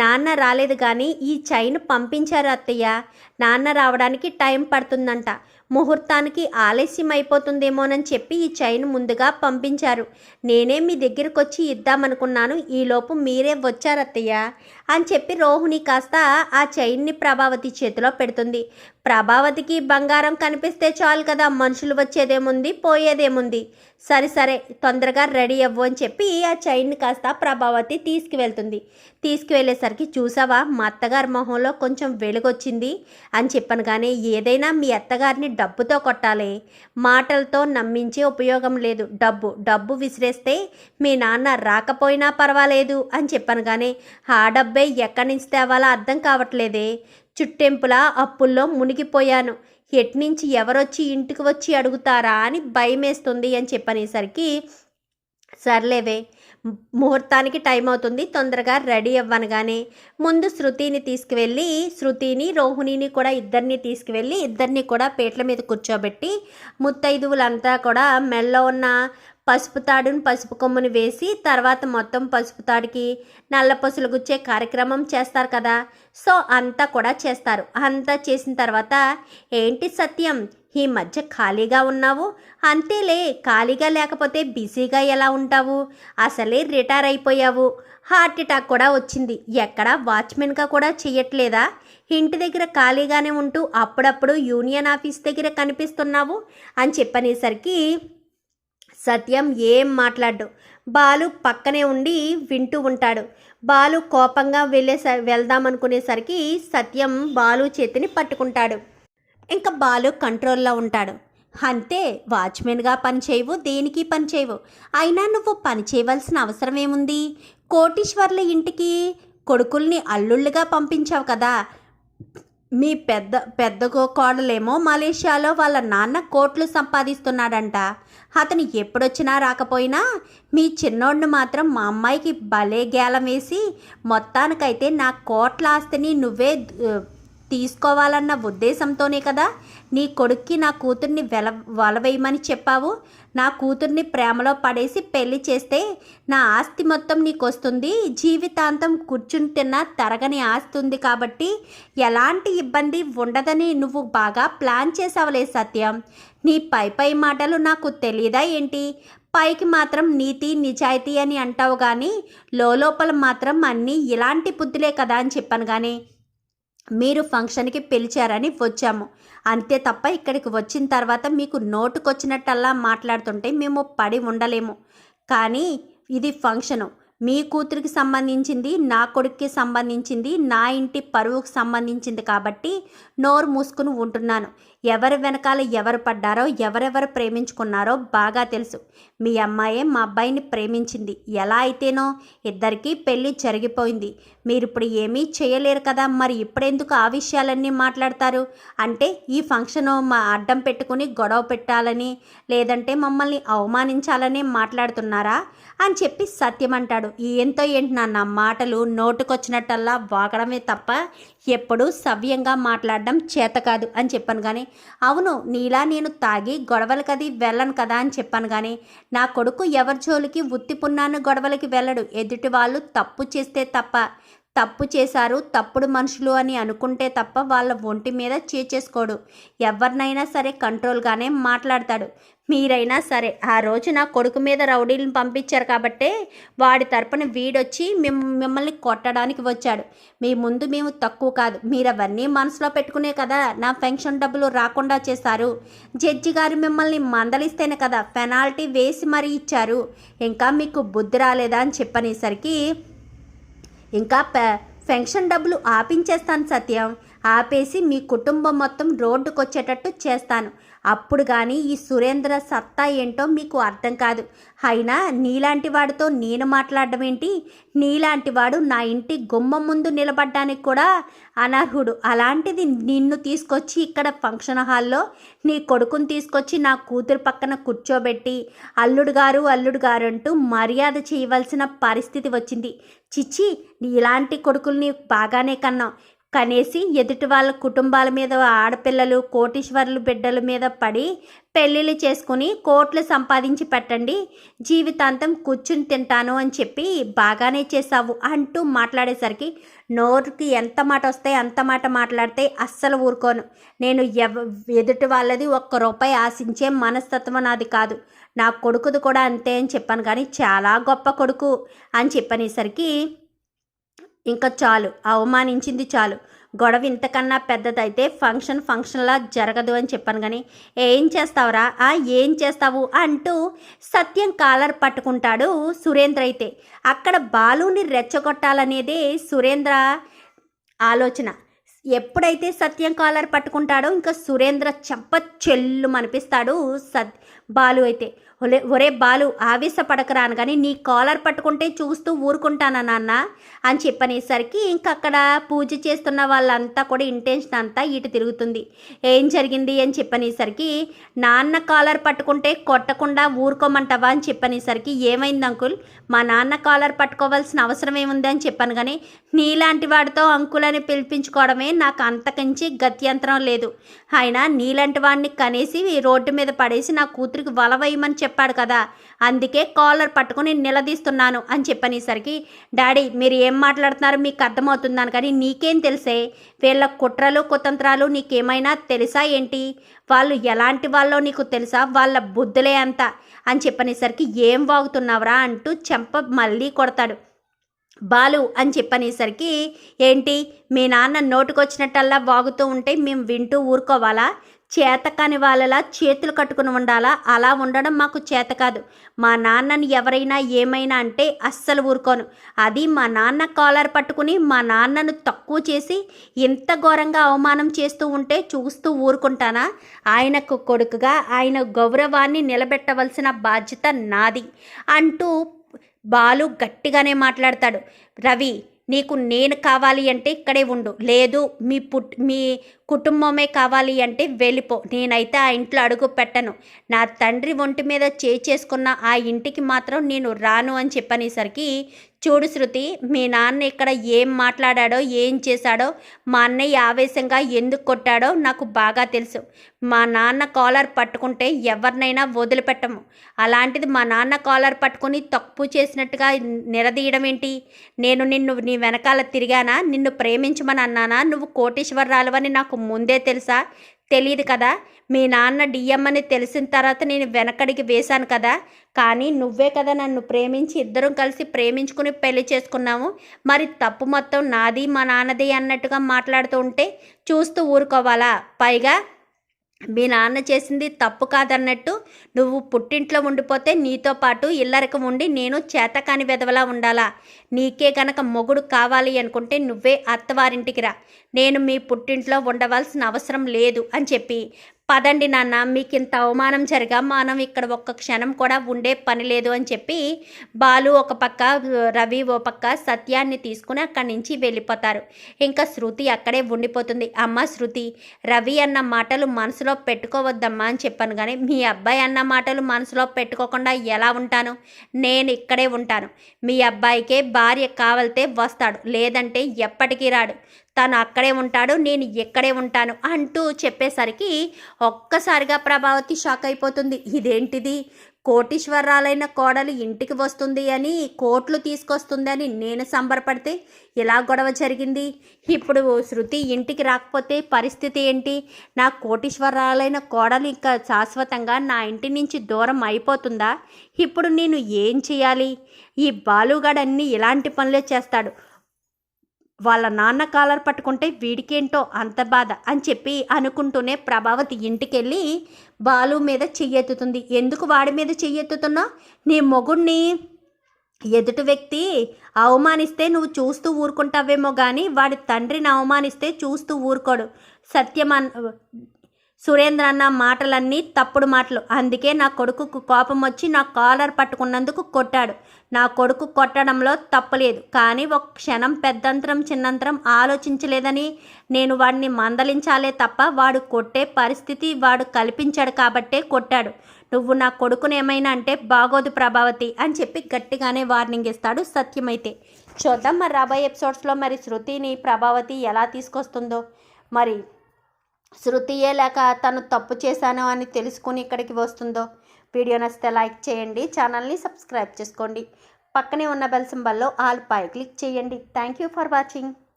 నాన్న రాలేదు కానీ ఈ చైన్ పంపించారు అత్తయ్య. నాన్న రావడానికి టైం పడుతుందంట. ముహూర్తానికి ఆలస్యం అయిపోతుందేమోనని చెప్పి ఈ చైన్ ముందుగా పంపించారు. నేనే మీ దగ్గరికి వచ్చి ఇద్దామనుకున్నాను. ఈలోపు మీరే వచ్చారు అత్తయ్య అని చెప్పి రోహిణి కాస్త ఆ చైన్ని ప్రభావతి చేతిలో పెడుతుంది. ప్రభావతికి బంగారం కనిపిస్తే చాలు కదా మనుషులు వచ్చేదేముంది పోయేదేముంది? సరే సరే తొందరగా రెడీ అవ్వు అని చెప్పి ఆ చైన్ని కాస్త ప్రభావతి తీసుకువెళ్తుంది. తీసుకువెళ్ళేసరికి చూసావా మా అత్తగారి మొహంలో కొంచెం వెలుగొచ్చింది అని చెప్పాను కానీ ఏదైనా మీ అత్తగారిని డబ్బుతో కొట్టాలి. మాటలతో నమ్మించే ఉపయోగం లేదు. డబ్బు డబ్బు విసిరేస్తే మీ నాన్న రాకపోయినా పర్వాలేదు అని చెప్పాను కానీ ఆ డబ్బే ఎక్కడి నుంచి తేవాలో అర్థం కావట్లేదే. చుట్టెంపులా అప్పుల్లో మునిగిపోయాను. ఎట్నుంచి ఎవరొచ్చి ఇంటికి వచ్చి అడుగుతారా అని భయమేస్తుంది అని చెప్పనేసరికి సర్లేవే ముహూర్తానికి టైం అవుతుంది తొందరగా రెడీ అవ్వనగానే. ముందు శృతిని తీసుకువెళ్ళి శృతిని రోహిణిని కూడా ఇద్దరిని తీసుకువెళ్ళి ఇద్దరిని కూడా పేట్ల మీద కూర్చోబెట్టి ముత్తైదువులంతా కూడా మెల్ల ఉన్న పసుపు తాడుని పసుపు కొమ్ముని వేసి తర్వాత మొత్తం పసుపు తాడికి నల్ల పసులు గుచ్చే కార్యక్రమం చేస్తారు కదా. సో అంతా కూడా చేస్తారు. అంతా చేసిన తర్వాత ఏంటి సత్యం? ఈ మధ్య ఖాళీగా ఉన్నావు? అంతేలే ఖాళీగా లేకపోతే బిజీగా ఎలా ఉంటావు? అసలే రిటైర్ అయిపోయావు. హార్ట్ అటాక్ కూడా వచ్చింది. ఎక్కడ వాచ్మెన్గా కూడా చెయ్యట్లేదా? ఇంటి దగ్గర ఖాళీగానే ఉంటూ అప్పుడప్పుడు యూనియన్ ఆఫీస్ దగ్గర కనిపిస్తున్నావు? అని చెప్పనేసరికి సత్యం ఏం మాట్లాడు బాలు పక్కనే ఉండి వింటూ ఉంటాడు. బాలు కోపంగా వెళ్ళే వెళ్దామనుకునేసరికి సత్యం బాలు చేతిని పట్టుకుంటాడు. ఇంకా బాలు కంట్రోల్లో ఉంటాడు. అంతే వాచ్మెన్గా పని చేయవు దేనికి పని చేయవు. అయినా నువ్వు పని చేయవలసిన అవసరం ఏముంది? కోటీశ్వర్ల ఇంటికి కొడుకుల్ని అల్లుళ్ళుగా పంపించావు కదా. మీ పెద్ద పెద్ద కోడలేమో మలేషియాలో వాళ్ళ నాన్న కోట్లు సంపాదిస్తున్నాడంట. అతను ఎప్పుడొచ్చినా రాకపోయినా మీ చిన్నోడిని మాత్రం మా అమ్మాయికి భలే గేలం వేసి మొత్తానికైతే నా కోట్ల ఆస్తిని నువ్వే తీసుకోవాలన్న ఉద్దేశంతోనే కదా నీ కొడుక్కి నా కూతుర్ని వెల వలవేయమని చెప్పావు. నా కూతుర్ని ప్రేమలో పడేసి పెళ్ళి చేస్తే నా ఆస్తి మొత్తం నీకు వస్తుంది జీవితాంతం కూర్చుంటున్న తరగని ఆస్తి ఉంది కాబట్టి ఎలాంటి ఇబ్బంది ఉండదని నువ్వు బాగా ప్లాన్ చేసావులే సత్యం. నీ పై పై మాటలు నాకు తెలియదా ఏంటి? పైకి మాత్రం నీతి నిజాయితీ అని అంటావు కానీ లోపల మాత్రం అన్నీ ఇలాంటి బుద్ధులే కదా అని చెప్పాను కానీ మీరు ఫంక్షన్కి పిలిచారని వచ్చాము. అంతే తప్ప ఇక్కడికి వచ్చిన తర్వాత మీకు నోటుకొచ్చినట్టల్లా మాట్లాడుతుంటే మేము పడి ఉండలేము. కానీ ఇది ఫంక్షను. మీ కూతురికి సంబంధించింది నా కొడుక్కి సంబంధించింది నా ఇంటి పరువుకు సంబంధించింది కాబట్టి నోరు మూసుకుని ఉంటున్నాను. ఎవరి వెనకాల ఎవరు పడ్డారో ఎవరెవరు ప్రేమించుకున్నారో బాగా తెలుసు. మీ అమ్మాయే మా అబ్బాయిని ప్రేమించింది. ఎలా అయితేనో ఇద్దరికీ పెళ్ళి జరిగిపోయింది. మీరు ఇప్పుడు ఏమీ చేయలేరు కదా మరి ఇప్పుడెందుకు ఆ విషయాలన్నీ మాట్లాడతారు? అంటే ఈ ఫంక్షన్ మా అడ్డం పెట్టుకుని గొడవ పెట్టాలని లేదంటే మమ్మల్ని అవమానించాలని మాట్లాడుతున్నారా? అని చెప్పి సత్యం అంటాడు. ఏంతో ఏంటి నా మాటలు నోటుకొచ్చినట్టల్లా వాగడమే తప్ప ఎప్పుడూ సవ్యంగా మాట్లాడడం చేత కాదు అని చెప్పాను కానీ అవును నీలా నేను తాగి గొడవలకది వెళ్ళను కదా అని చెప్పాను కానీ నా కొడుకు ఎవరి జోలికి ఉత్తిపున్నాను గొడవలకి వెళ్ళడు. ఎదుటి వాళ్ళు తప్పు చేస్తే తప్ప తప్పు చేశారు తప్పుడు మనుషులు అని అనుకుంటే తప్ప వాళ్ళ ఒంటి మీద చేచేసుకోడు. ఎవరినైనా సరే కంట్రోల్గానే మాట్లాడతాడు. మీరైనా సరే ఆ రోజు నా కొడుకు మీద రౌడీలను పంపించారు కాబట్టే వాడి తరపున వీడొచ్చి మిమ్మల్ని కొట్టడానికి వచ్చాడు. మీ ముందు మేము తక్కువ కాదు. మీరు అవన్నీ మనసులో పెట్టుకునే కదా నా పెన్షన్ డబ్బులు రాకుండా చేశారు. జడ్జి గారు మిమ్మల్ని మందలిస్తేనే కదా పెనాల్టీ వేసి మరీ ఇచ్చారు. ఇంకా మీకు బుద్ధి రాలేదా అని చెప్పనేసరికి ఇంకా పె పెన్షన్ డబ్బులు ఆపించేస్తాను సత్యం. ఆపేసి మీ కుటుంబం మొత్తం రోడ్డుకు వచ్చేటట్టు చేస్తాను. అప్పుడు కానీ ఈ సురేంద్ర సత్తా ఏంటో మీకు అర్థం కాదు. అయినా నీలాంటి వాడితో నేను మాట్లాడడం ఏంటి? నీలాంటి వాడు నా ఇంటి గుమ్మం ముందు నిలబడ్డానికి కూడా అనర్హుడు. అలాంటిది నిన్ను తీసుకొచ్చి ఇక్కడ ఫంక్షన్ హాల్లో నీ కొడుకుని తీసుకొచ్చి నా కూతురు పక్కన కూర్చోబెట్టి అల్లుడు గారు అల్లుడు గారు అంటూ మర్యాద చేయవలసిన పరిస్థితి వచ్చింది. చిచ్చి నీ ఇలాంటి కొడుకుల్ని బాగానే కన్నాం కనేసి ఎదుటి వాళ్ళ కుటుంబాల మీద ఆడపిల్లలు కోటీశ్వరులు బిడ్డల మీద పడి పెళ్ళిళ్ళు చేసుకుని కోట్లు సంపాదించి పెట్టండి. జీవితాంతం కూర్చుని తింటాను అని చెప్పి బాగానే చేసావు అంటూ మాట్లాడేసరికి నోరుకి ఎంత మాట వస్తే అంత మాట మాట్లాడితే అస్సలు ఊరుకోను. నేను ఎవ ఎదుటి వాళ్ళది ఒక్క రూపాయి ఆశించే మనస్తత్వం నాది కాదు. నా కొడుకుది కూడా అంతే అని చెప్పాను కానీ చాలా గొప్ప కొడుకు అని చెప్పనేసరికి ఇంకా చాలు అవమానించింది చాలు. గొడవ ఇంతకన్నా పెద్దదైతే ఫంక్షన్ ఫంక్షన్లా జరగదు అని చెప్పాను కానీ ఏం చేస్తావురా? ఆ ఏం చేస్తావు? అంటూ సత్యం కాలర్ పట్టుకుంటాడు సురేంద్ర అయితే. అక్కడ బాలుని రెచ్చగొట్టాలనేదే సురేంద్ర ఆలోచన. ఎప్పుడైతే సత్యం కాలర్ పట్టుకుంటాడో ఇంకా సురేంద్ర చెంప చెల్లు అనిపిస్తాడు సత్ బాలు అయితే. ఒరే ఒరే బాలు ఆవేశపడకరాను కానీ నీ కాలర్ పట్టుకుంటే చూస్తూ ఊరుకుంటానా నాన్న? అని చెప్పనేసరికి ఇంక అక్కడ పూజ చేస్తున్న వాళ్ళంతా కూడా ఇంటెన్షన్ అంతా ఇటు తిరుగుతుంది. ఏం జరిగింది అని చెప్పనేసరికి నాన్న కాలర్ పట్టుకుంటే కొట్టకుండా ఊరుకోమంటావా అని చెప్పనేసరికి ఏమైంది అంకుల్? మా నాన్న కాలర్ పట్టుకోవాల్సిన అవసరం ఏముంది అని చెప్పాను కానీ నీలాంటి వాడితో అంకుల్ అని పిలిపించుకోవడమే నాకు అంతకించి గత్యంతరం లేదు. ఆయన నీలాంటి వాడిని కనేసి రోడ్డు మీద పడేసి నా కూతురికి వలవేయమని చెప్పాడు కదా. అందుకే కాలర్ పట్టుకుని నిలదీస్తున్నాను అని చెప్పనేసరికి డాడీ మీరు ఏం మాట్లాడుతున్నారో? మీకు అర్థమవుతుందని. కానీ నీకేం తెలిసే? వీళ్ళ కుట్రలు కుతంత్రాలు నీకేమైనా తెలుసా ఏంటి? వాళ్ళు ఎలాంటి వాళ్ళో నీకు తెలుసా? వాళ్ళ బుద్ధులే అంత అని చెప్పనేసరికి ఏం వాగుతున్నావురా? అంటూ చెంప మళ్ళీ కొడతాడు. బాలు అని చెప్పనేసరికి ఏంటి? మీ నాన్న నోటుకొచ్చినట్టల్లా వాగుతూ ఉంటే మేము వింటూ ఊరుకోవాలా? చేతకాని వాళ్ళలా చేతులు కట్టుకుని ఉండాలా? అలా ఉండడం మాకు చేత కాదు. మా నాన్నని ఎవరైనా ఏమైనా అంటే అస్సలు ఊరుకోను. అది మా నాన్న కాలర్ పట్టుకుని మా నాన్నను తక్కువ చేసి ఇంత ఘోరంగా అవమానం చేస్తూ ఉంటే చూస్తూ ఊరుకుంటానా? ఆయనకు కొడుకుగా ఆయన గౌరవాన్ని నిలబెట్టవలసిన బాధ్యత నాది అంటూ బాలు గట్టిగానే మాట్లాడతాడు. రవి నీకు నేను కావాలి అంటే ఇక్కడే ఉండు. లేదు మీ పుట్ మీ కుటుంబమే కావాలి అంటే వెళ్ళిపో. నేనైతే ఆ ఇంట్లో అడుగు పెట్టను. నా తండ్రి ఒంటి మీద చేసుకున్న ఆ ఇంటికి మాత్రం నేను రాను అని చెప్పనేసరికి చూడు శృతి మీ నాన్న ఇక్కడ ఏం మాట్లాడాడో ఏం చేశాడో మా అన్నయ్య ఆవేశంగా ఎందుకు కొట్టాడో నాకు బాగా తెలుసు. మా నాన్న కాలర్ పట్టుకుంటే ఎవరినైనా వదిలిపెట్టము. అలాంటిది మా నాన్న కాలర్ పట్టుకుని తప్పు చేసినట్టుగా నిలదీయడం ఏంటి? నేను నిన్ను నీ వెనకాల తిరిగానా? నిన్ను ప్రేమించమని అన్నానా? నువ్వు కోటేశ్వరరాలువని నాకు ముందే తెలుసా? తెలియదు కదా. మీ నాన్న డిఎం అని తెలిసిన తర్వాత నేను వెనకడికి వేశాను కదా. కానీ నువ్వే కదా నన్ను ప్రేమించి ఇద్దరం కలిసి ప్రేమించుకుని పెళ్ళి చేసుకున్నాము. మరి తప్పు మొత్తం నాది మా నాన్నది అన్నట్టుగా మాట్లాడుతూ ఉంటే చూస్తూ ఊరుకోవాలా? పైగా మీ నాన్న చేసింది తప్పు కాదన్నట్టు నువ్వు పుట్టింట్లో ఉండిపోతే నీతో పాటు ఇల్లరకం ఉండి నేను చేతకాని వెదవలా ఉండాలా? నీకే గనక మొగుడు కావాలి అనుకుంటే నువ్వే అత్తవారింటికి రా. నేను మీ పుట్టింట్లో ఉండవలసిన అవసరం లేదు అని చెప్పి పదండి నాన్న మీకు ఇంత అవమానం జరగా మనం ఇక్కడ ఒక్క క్షణం కూడా ఉండే పని లేదు అని చెప్పి బాలు ఒక పక్క రవి ఓ పక్క సత్యాన్ని తీసుకుని అక్కడి నుంచి వెళ్ళిపోతారు. ఇంకా శృతి అక్కడే ఉండిపోతుంది. అమ్మ శృతి రవి అన్న మాటలు మనసులో పెట్టుకోవద్దమ్మా అని చెప్పాను కానీ మీ అబ్బాయి అన్న మాటలు మనసులో పెట్టుకోకుండా ఎలా ఉంటాను? నేను ఇక్కడే ఉంటాను. మీ అబ్బాయికే భార్య కావాలితే వస్తాడు లేదంటే ఎప్పటికీ రాడు. తను అక్కడే ఉంటాడు నేను ఎక్కడే ఉంటాను అంటూ చెప్పేసరికి ఒక్కసారిగా ప్రభావతి షాక్ అయిపోతుంది. ఇదేంటిది? కోటీశ్వరాలైన కోడలు ఇంటికి వస్తుంది అని కోట్లు తీసుకొస్తుంది అని నేను సంబరపడితే ఇలా గొడవ జరిగింది? ఇప్పుడు శృతి ఇంటికి రాకపోతే పరిస్థితి ఏంటి? నా కోటీశ్వరాలైన కోడలు ఇంకా శాశ్వతంగా నా ఇంటి నుంచి దూరం అయిపోతుందా? ఇప్పుడు నేను ఏం చేయాలి? ఈ బాలుగాడన్నీ ఇలాంటి పనులే చేస్తాడు. వాళ్ళ నాన్న కాలర్ పట్టుకుంటే వీడికేంటో అంత బాధ అని చెప్పి అనుకుంటూనే ప్రభావతి ఇంటికెళ్ళి బాలు మీద చెయ్యెత్తుతుంది. ఎందుకు వాడి మీద చెయ్యెత్తుతున్నా? నీ మొగుణ్ణి ఎదుటి వ్యక్తి అవమానిస్తే నువ్వు చూస్తూ ఊరుకుంటావేమో కానీ వాడి తండ్రిని అవమానిస్తే చూస్తూ ఊరుకోడు. సత్యమన్ సురేంద్ర అన్న మాటలన్నీ తప్పుడు మాటలు. అందుకే నా కొడుకుకు కోపం వచ్చి నా కాలర్ పట్టుకున్నందుకు కొట్టాడు. నా కొడుకు కొట్టడంలో తప్పలేదు కానీ ఒక క్షణం పెద్దంతరం చిన్నంతరం ఆలోచించలేదని నేను వాడిని మందలించాలే తప్ప వాడు కొట్టే పరిస్థితి వాడు కల్పించాడు కాబట్టే కొట్టాడు. నువ్వు నా కొడుకుని ఏమైనా అంటే బాగోదు ప్రభావతి అని చెప్పి గట్టిగానే వార్నింగ్ ఇస్తాడు సత్యమైతే. చూద్దాం మరి రాబోయే ఎపిసోడ్స్లో మరి శృతిని ప్రభావతి ఎలా తీసుకొస్తుందో. మరి శృతియే లేక తను తప్పు చేశాను అని తెలుసుకుని ఇక్కడికి వస్తుందో. వీడియో నచ్చితే లైక్ చేయండి ఛానల్ని సబ్స్క్రైబ్ చేసుకోండి. పక్కనే ఉన్న బెల్ సింబల్లో ఆల్ పై క్లిక్ చేయండి. Thank you for watching.